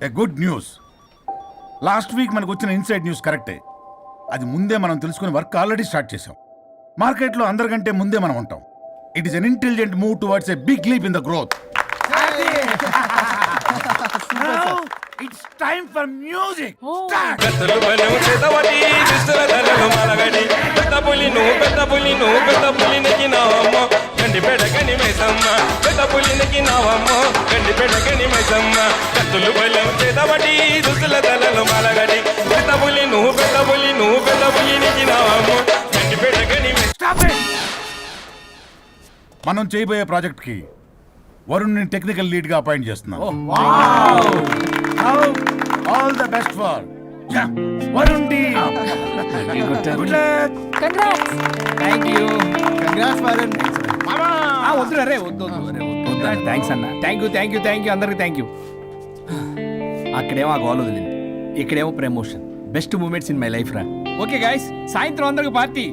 A good news last week మనకు వచ్చిన inside news కరెక్టే అది ముందే మనం తెలుసుకుని వర్క్ ఆల్రెడీ స్టార్ట్ చేసాం మార్కెట్లో అందరికంటే ముందే మనం ఉంటాం. It is an intelligent move towards a big leap in the growth it's time for music పెద్ద పులి నువ్వు పెద్ద పులి నువ్వు పెద్ద పెడగని మైసమ్మ. కత్తులు బలము చేతబడి దుస్తుల ధరలు మలగడి పెద్ద పులి నువ్వు పెద్ద పులి నువ్వు పెద్ద పులి నెక్కినావమ్మ గండి పెడగని మనం చేయబోయే ప్రాజెక్ట్కి వరుణ్ టెక్నికల్ లీడ్గా అపాయింట్ చేస్తున్నాం. All the best for Varun good luck congrats thank you congrats Varun. వద్దు రే వద్దు వద్దు వద్దు థ్యాంక్స్ అన్న. Thank you thank you thank you అందరికి థ్యాంక్ యూ అక్కడేమో ఆ గోల్ వదిలింది. ఇక్కడేమో promotion best moments in my life రా. ఓకే గాయస్ సాయంత్రం అందరికి పార్టీ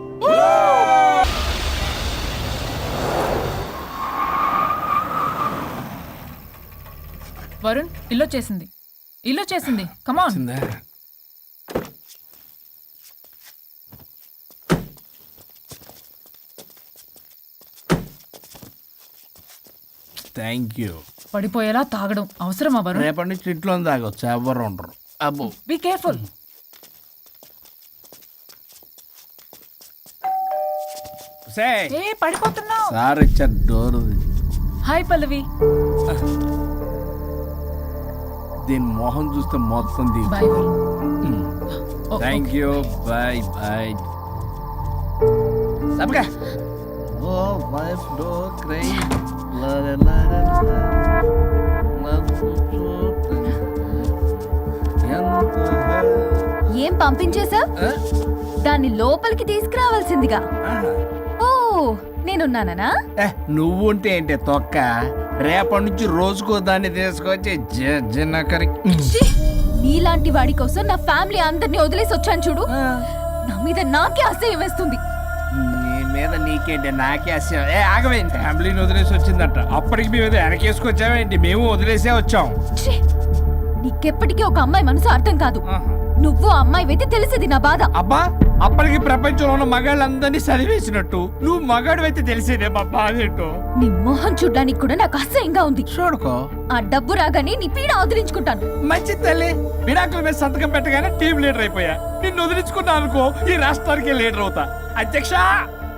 వరుణ్ ఇల్లు చేసింది ఇల్లు చేసింది కమాన్ థ్యాంక్ యూ పడిపోయేలా తాగడం అవసరమా వరుణ్ రేపటి నుంచి ఇంట్లో తాగొచ్చు ఎవరు ఉండరు. అబ్బో. బీ కేర్ఫుల్ సే ఏ పడిపోతున్నావు. సార్ ఇచ్చారు డోర్ హాయ్ పల్లవి దీని మొహం చూస్తే మొత్తం దిగు bye Varun oh, thank you bye bye సబ్గా ఓ వైఫ్ డో క్రై ఏం పంపించేశావ్ దాన్ని లోపలికి తీసుకురావాల్సిందిగా. ఓ నేనున్నానా నువ్వు ఉంటే ఏంటి తొక్క? రేపటి నుంచి రోజుకో దాన్ని తీసుకొచ్చి! నీలాంటి వాడి కోసం నా ఫ్యామిలీ అందరినీ వదిలేసి వచ్చాను చూడు నా మీద నాకే అసహ్యం వేస్తుంది. మీద నీకేంటి నాకే అసహ్యం. ఏ ఆగవేంటి ఫ్యామిలీని వదిలేసి వచ్చిందంట. అప్పటికి మేము ఏదో వెనకేసుకొచ్చామేంటి? మేము వదిలేసే వచ్చాం. ఛీ! నీకెప్పటికీ ఒక అమ్మాయి మనసు అర్థం కాదు. నువ్వు అమ్మాయి అయితే తెలిసేది నా బాధ. అబ్బా అప్పటికి ప్రపంచంలో ఉన్న మగాళ్ళందరినీ చదివేసినట్టు. నువ్వు మగాడు అయితే తెలిసేదే మా బాధ ఏంటో నీ మొహం చూడ్డానికి కూడా నాకు అసహ్యంగా ఉంది. చూడుకో. ఆ డబ్బు రాగానే నీ పీడ వదిలించుకుంటాను మంచి తల్లి విడాకుల మీద సంతకం పెట్టగానే టీం లీడర్ అయిపోయా. నిన్ను వదిలించుకున్నా అనుకో ఈ రాష్ట్రానికి లీడర్ అవుతా. అధ్యక్ష!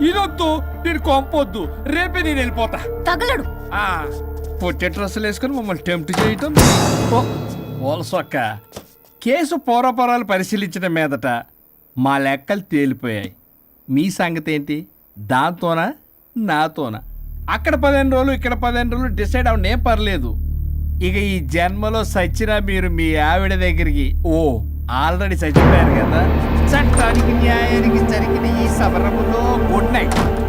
ఇదొద్దు నేను కొంపొద్దు. రేపే నేను వెళ్ళిపోతా. తగలడు. ఆ, పొట్టి డ్రెస్సులు వేసుకుని మమ్మల్ని టెంప్ట్ చేయటం. ఓ, ఓలసొక్క కేసు పూర్వపరాలు పరిశీలించిన మీదట మా లెక్కలు తేలిపోయాయి. మీ సంగతి ఏంటి? దాంతోనా? నాతోనా? అక్కడ పదిహేను రోజులు ఇక్కడ పదిహేను రోజులు డిసైడ్ అవనేం పర్లేదు. ఇక ఈ జన్మలో సచ్చినా మీరు మీ ఆవిడ దగ్గరికి ఓ ఆల్రెడీ చచ్చిపోయారు కదా. చట్టానికి న్యాయానికి జరిగిన ఈ సమరములో గుడ్ నైట్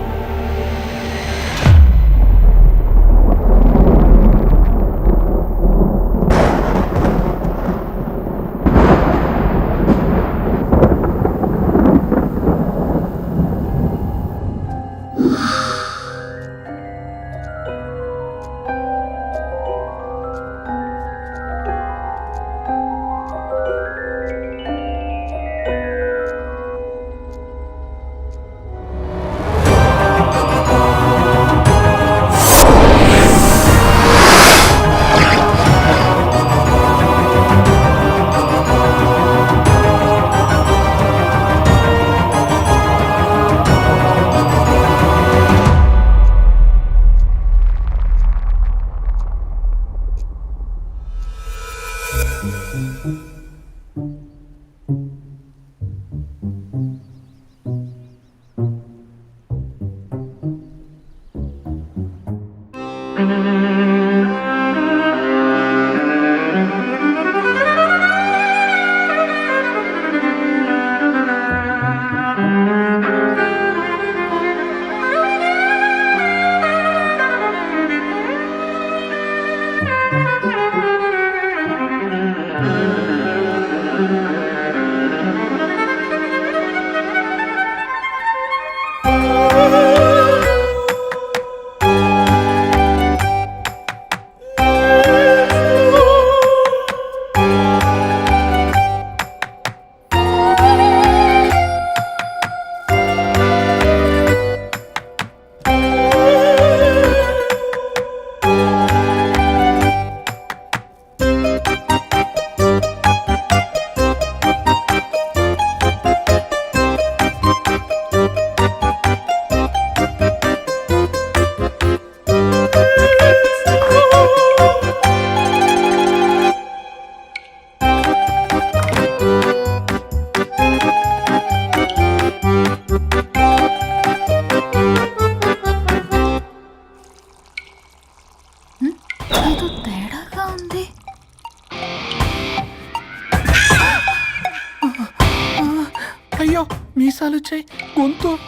అయ్యో మీసాలు వచ్చాయి. గొంతు.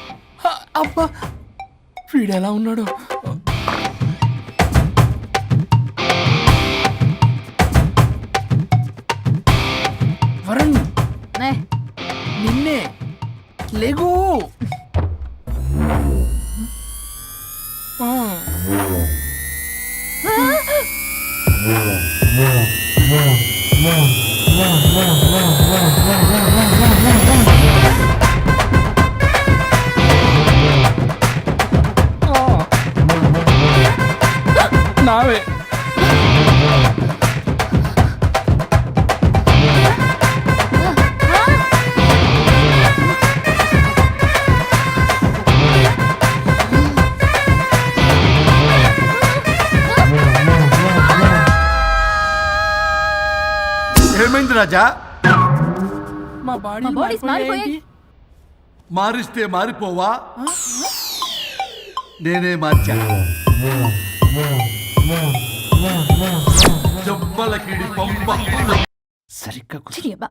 అబ్బా. వీడు ఎలా ఉన్నాడు? వరుణ్. నే, నిన్నే. లేగు. ఆ, రాజా. మా బాడీ మా bodies మారిపోయాయి. మారిస్తే మారిపోవా? నేనే మార్చా. జబ్బలకిడి పంప. సరిగ్గా.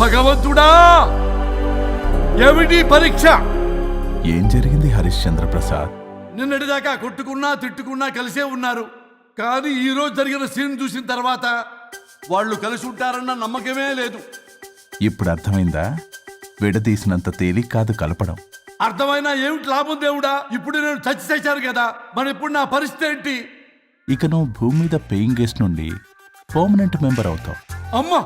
భగవంతుడా! ఏమిటి పరీక్ష? ఏం జరిగింది హరిశ్చంద్ర ప్రసాద్ నిన్నటిదాకా కొట్టుకున్నా తిట్టుకున్నా కలిసే ఉన్నారు. కానీ ఈ రోజు జరిగిన సీన్ చూసిన తర్వాత వాళ్ళు కలిసి ఉంటారన్న నమ్మకమే లేదు. ఇప్పుడు అర్థమైందా? విడదీసినంత తేలిక కాదు కలపడం. అర్థమైనా ఏమిటి లాభం దేవుడా? ఇప్పుడు నేను చచ్చి చేశాను కదా మరి ఇప్పుడు నా పరిస్థితి ఏంటి? ఇక నువ్వు భూమి మీద పేయింగ్ గెస్ట్ నుండి పర్మనెంట్ మెంబర్ అవుతావు. అమ్మా!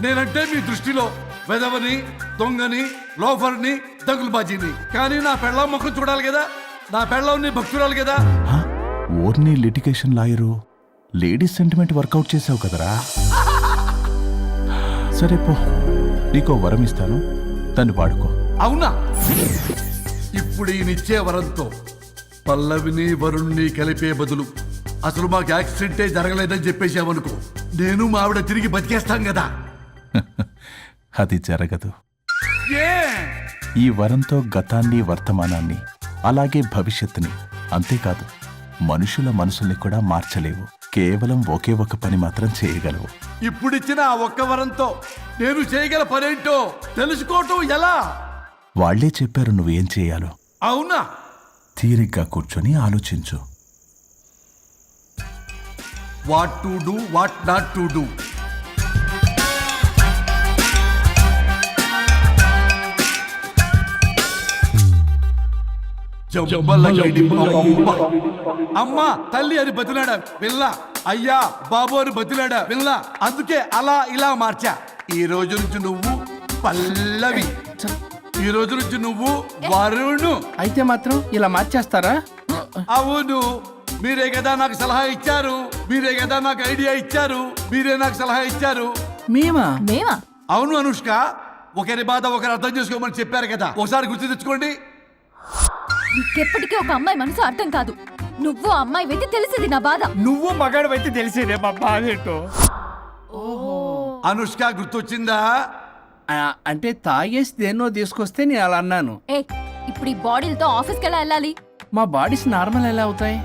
నేనంటే మీ దృష్టిలో వెదవని దొంగని లోఫర్ని దగులుబాజీని. కానీ నా పెళ్ళం ముఖం చూడాలి కదా నా పెళ్ళంని భక్తురాలు కదా? ఓర్ని litigation lawyer ladies sentiment work out చేసావు కదరా? సరే పో నీకో వరం ఇస్తాను దాన్ని వాడుకో. అవునా? ఇప్పుడు ఈయనిచ్చే వరంతో పల్లవిని వరుణ్ణి కలిపే బదులు అసలు మాకు యాక్సిడెంటే జరగలేదని చెప్పేసామనుకో నేను మా ఆవిడ తిరిగి బతికేస్తాం కదా. అది జరగదు. ఈ వరంతో గతాన్ని వర్తమానాన్ని అలాగే భవిష్యత్తుని అంతేకాదు. మనుషుల మనసుల్ని కూడా మార్చలేవు. కేవలం ఒకే ఒక పని మాత్రం చేయగలవు. ఇప్పుడిచ్చిన ఆ ఒక్క వరంతో నేను చేయగల పనేంటో తెలుసుకోవటం ఎలా? వాళ్ళే చెప్పారు నువ్వేం చేయాలో. అవునా? తీరిగ్గా కూర్చొని ఆలోచించు. What to do what not to do. అమ్మా తల్లి అని బతిలాడా పిల్ల? అయ్యా బాబు అని బతిలాడా పిల్ల? అందుకే అలా ఇలా మార్చా. ఈ రోజు నుంచి నువ్వు పల్లవి. ఈ రోజు నుంచి నువ్వు వరుణు. అయితే మాత్రం ఇలా మార్చేస్తారా? అవును. మీరే కదా నాకు సలహా ఇచ్చారు. మీరే కదా నాకు ఐడియా ఇచ్చారు. మీరే నాకు సలహా ఇచ్చారు. మేమా? మేమా? అవును అనుష్క. ఒకరి బాధ ఒకరు అర్థం చేసుకోమని చెప్పారు కదా. ఒకసారి గుర్తు తెచ్చుకోండి. నీకెప్పటికీ ఒక అమ్మాయి మనసు అర్థం కాదు. నువ్వు అమ్మాయి వెతి తెలిసింది నా బాధ. నువ్వు మగాడు అయితే తెలిసేదే మా బాధ ఏంటో? అనుష్క గుర్తొచ్చిందా? ఆ, అంటే తాగేసి దేన్నో తీసుకొస్తే నేను అలా అన్నాను. ఏ ఇప్పుడు ఈ బాడీలతో ఆఫీస్కి ఎలా వెళ్ళాలి? మా బాడీస్ నార్మల్ ఎలా అవుతాయి?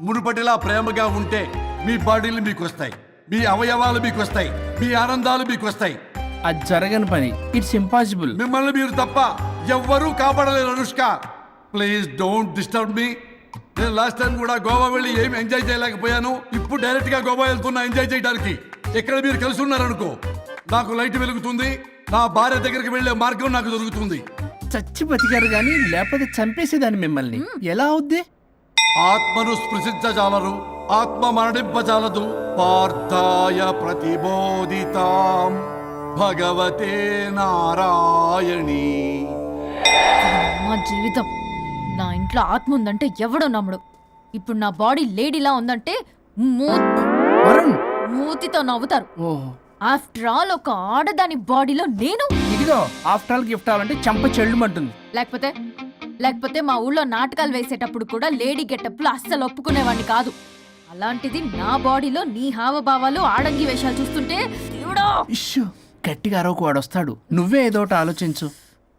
మునుపటిలా ప్రేమగా ఉంటే మీ బాడీలు మీకు వస్తాయి మీ అవయవాలు మీకు వస్తాయి మీ ఆనందాలు మీకు వస్తాయి అది జరగని పని. ఇట్స్ ఇంపాసిబుల్ మిమ్మల్ని మీరు తప్ప ఎవ్వరూ కాపాడలేరు Anushka. Please don't disturb me. నేను లాస్ట్ టైం కూడా గోవా వెళ్ళి ఏం ఎంజాయ్ చేయలేకపోయాను. ఇప్పుడు డైరెక్ట్గా గోవా వెళ్తున్నా ఎంజాయ్ చేయడానికి. ఇక్కడ మీరు కలిసి ఉన్నారనుకో నాకు లైట్ వెలుగుతుంది. నా భార్య దగ్గరికి వెళ్ళే మార్గం నాకు దొరుకుతుంది. చచ్చి బతికారు కానీ లేకపోతే చంపేసేదాన్ని మిమ్మల్ని. ఎలా అవుద్ది? ఆత్మను స్పృశించజాలరు ఆత్మ మరణింపజాలదు. పార్థాయ ప్రతిబోధితాం. భగవతే నారాయణి. మా జీవితం నా ఇంట్లో ఆత్మ ఉందంటే ఎవడో నమ్ముడు. ఇప్పుడు నా బాడీ లేడీలా ఉందంటే మూ- వరుణ్! మూతితో నవ్వుతారు. ఓహో! ఆఫ్టర్ ఆల్ ఒక ఆడదాని బాడీలో నేను ఇదిగో ఆఫ్టర్ ఆల్ గిఫ్ట్ అవ్వాలంటే చంప చెల్లుమంటుంది. లేకపోతే లేకపోతే మా ఊళ్ళో నాటకాలు వేసేటప్పుడు కూడా లేడీ గెటప్లు అస్సలు ఒప్పుకునేవాడిని కాదు. అలాంటిది నా బాడీలో నీ హావభావాలు ఆడంగి వేషాలు చూస్తుంటే దేవుడో! ఇష్యూ గట్టిగా అరవకు వాడు వస్తాడు. నువ్వే ఏదో ఒకటి ఆలోచించు.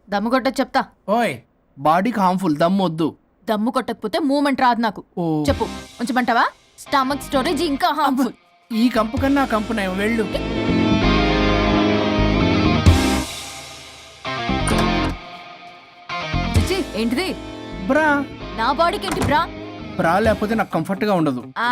దమ్ముగొట్ట చెప్తా. ఓయ్ బాడీకి హార్మ్ఫుల్ దమ్ వద్దు. దమ్ము కొట్టకపోతే మూమెంట్ రాదు నాకు. ఓ. చెప్పు. ఉంచమంటావా? స్టమక్ స్టోరేజ్ ఇంకా హార్మ్ఫుల్ ఈ కంపు కన్నా ఆ కంపు నేను వెళ్ళు. ఏంటిది? బ్రా. నా బాడీకి ఏంటి బ్రా? బ్రా లేకపోతే నాకు కంఫర్ట్గా ఉండదు. ఆ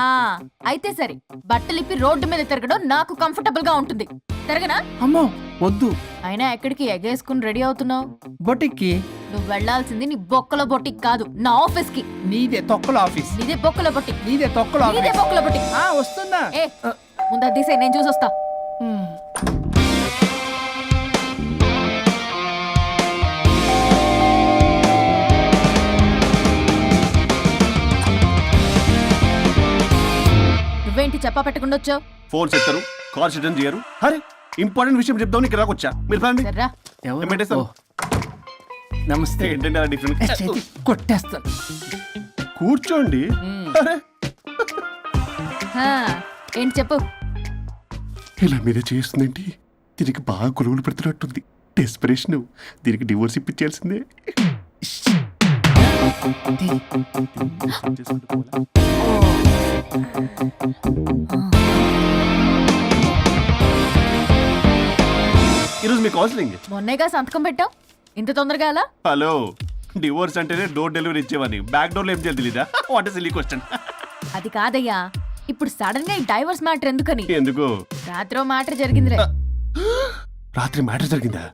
అయితే సరే. బట్టలు ఇప్పి రోడ్డు మీద తిరగడం నాకు కంఫర్టబుల్గా ఉంటుంది. తిరగనా? అమ్మో. వద్దు. అయినా ఎక్కడికి ఎగేసుకుని రెడీ అవుతున్నావు? బొటిక్కి? నువ్వు వెళ్ళాల్సింది నీ బొక్కల బొట్టికి కాదు నా ఆఫీస్కి నీదే తొక్కల ఆఫీస్. నీదే బొక్కల బొట్టికి నీదే తొక్కల నీదే ఆఫీస్ బొక్కల బొట్టికి ఆ, వస్తుందా? ఏ ముందు అది తీసేయ్, నేను చూసొస్తా. నువ్వేంటి చెప్పా పెట్టకుండా వచ్చావు? ఫోన్ చేస్తారు కాల్ అటెండ్ చేయరు అరే ఇంపార్టెంట్ విషయం చెప్దాం ఇక్కడ మీరు? ఏం పెట్టేస్తావు? ఓ. నమస్తే. ఏంటంటే అలా డిఫరెంట్ ఏ, చేతి కొట్టేస్తాను. కూర్చోండి. అరే. హా, ఏంటి చెప్పు. ఇలా మీరే చేస్తుందేంటి? దీనికి బాగా గొలుగులు పెడుతున్నట్టుంది. డెస్పిరేషన్ దీనికి డివోర్స్ ఇప్పించాల్సిందే. మీ కౌన్సిలింగ్ మొన్నేగా సంతకం పెట్టావు? ఇంత తొందరగా అలా హలో డివోర్స్ అంటేనే డోర్ డెలివరీ ఇచ్చేవాని బ్యాక్ డోర్లో ఏం చేయాలి తెలీదా? వాట్ ఇస్ క్వశ్చన్ అది కాదయ్యా. ఇప్పుడు సడన్గా ఈ డైవర్స్ మ్యాటర్ ఎందుకని? ఎందుకు? రాత్రో మ్యాటర్ జరిగిందిలే. రాత్రి మ్యాటర్ జరిగిందా?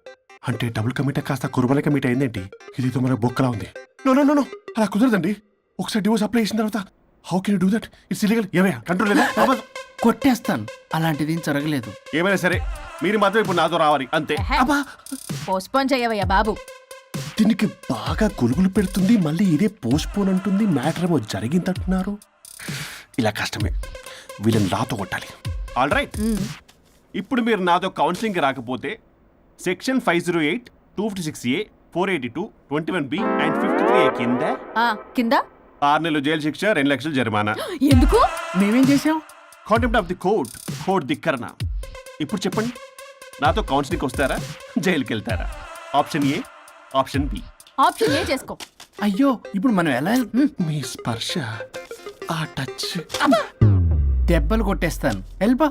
అంటే డబుల్ కమిట్ కాస్త కుర్బల కమిట్ అయిందేంటి? ఇది మన బొక్కలా ఉంది. నో నో నో నో అలా కుదరదండి. ఒకసారి డివోర్స్ అప్లై చేసిన తర్వాత how can do that it's illegal ఏమయ్యా? కంట్రోల్ లేదా. కొట్టేస్తాను. అలాంటిది ఏం జరగలేదు. ఏమైనా సరే మీరు మాత్రం ఇప్పుడు నాతో రావాలి అంతే. అబ్బా! పోస్ట్పోన్ చేయవయ్యా బాబు. దీనికి బాగా గొలుగులు పెడుతుంది మళ్ళీ ఇదే పోస్ట్ పోన్ అంటుంది మ్యాటర్ ఏమో జరిగిందంటున్నారు. ఇలా కష్టమే. వీళ్ళని నాతో కొట్టాలి. ఆల్ రైట్ ఇప్పుడు మీరు నాతో కౌన్సిలింగ్కి రాకపోతే section five zero eight two fifty six A four eighty two twenty one B and fifty three A కింద ఆ కింద? ఆరు నెలలు జైలు శిక్ష రెండు లక్షలు జరిమానా. ఎందుకు? మేమేం చేసాం contempt of the court court ధిక్కరణ. ఇప్పుడు చెప్పండి నాతో కౌన్సిలింగ్కి వస్తారా జైలుకి వెళ్తారా? Option A option B option A చేసుకో. అయ్యో ఇప్పుడు మనం ఎలా? మీ స్పర్శ ఆ టచ్ దెబ్బలు కొట్టేస్తాను. వెళ్ళిపో.